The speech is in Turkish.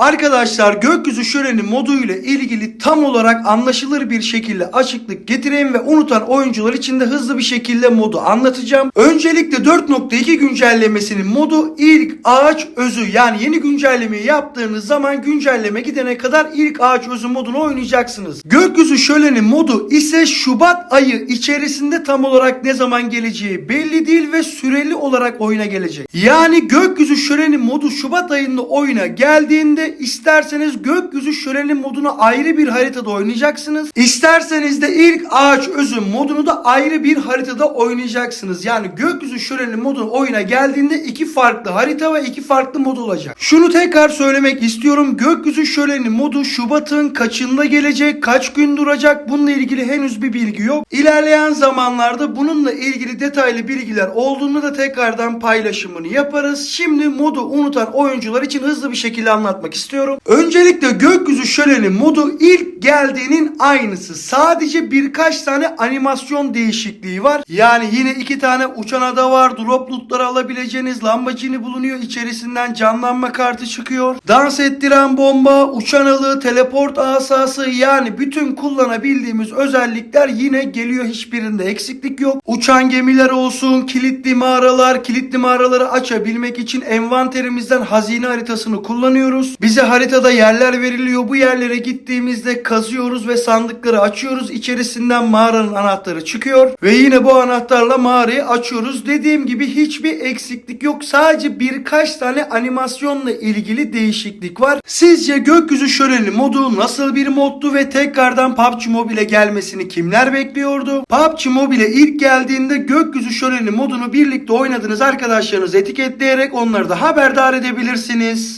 Arkadaşlar gökyüzü şöleni modu ile ilgili tam olarak anlaşılır bir şekilde açıklık getireyim ve unutan oyuncular için de hızlı bir şekilde modu anlatacağım. Öncelikle 4.2 güncellemesinin modu ilk ağaç özü yani yeni güncellemeyi yaptığınız zaman güncelleme gidene kadar ilk ağaç özü modunu oynayacaksınız. Gökyüzü şöleni modu ise Şubat ayı içerisinde tam olarak ne zaman geleceği belli değil ve süreli olarak oyuna gelecek. Yani gökyüzü şöleni modu Şubat ayında oyuna geldiğinde isterseniz gökyüzü şöleni modunu ayrı bir haritada oynayacaksınız. İsterseniz de ilk ağaç özü modunu da ayrı bir haritada oynayacaksınız. Yani gökyüzü şöleni modu oyuna geldiğinde iki farklı harita ve iki farklı mod olacak. Şunu tekrar söylemek istiyorum. Gökyüzü şöleni modu Şubat'ın kaçında gelecek, kaç gün duracak bununla ilgili henüz bir bilgi yok. İlerleyen zamanlarda bununla ilgili detaylı bilgiler olduğunda da tekrardan paylaşımını yaparız. Şimdi modu unutan oyuncular için hızlı bir şekilde anlatmak istiyorum. Öncelikle gökyüzü şöleni modu ilk geldiğinin aynısı. Sadece birkaç tane animasyon değişikliği var. Yani yine iki tane uçan ada var. Drop lootları alabileceğiniz Lamborghini bulunuyor. İçerisinden canlanma kartı çıkıyor. Dans ettiren bomba, uçan alı, teleport asası yani bütün kullanabildiğimiz özellikler yine geliyor. Hiçbirinde eksiklik yok. Uçan gemiler olsun, kilitli mağaralar, kilitli mağaraları açabilmek için envanterimizden hazine haritasını kullanıyoruz. Bize haritada yerler veriliyor. Bu yerlere gittiğimizde kazıyoruz ve sandıkları açıyoruz. İçerisinden mağaranın anahtarı çıkıyor ve yine bu anahtarla mağarayı açıyoruz. Dediğim gibi hiçbir eksiklik yok. Sadece birkaç tane animasyonla ilgili değişiklik var. Sizce gökyüzü şöleni modu nasıl bir moddu ve tekrardan PUBG Mobile gelmesini kimler bekliyordu? PUBG Mobile ilk geldiğinde gökyüzü şöleni modunu birlikte oynadığınız arkadaşlarınızı etiketleyerek onları da haberdar edebilirsiniz.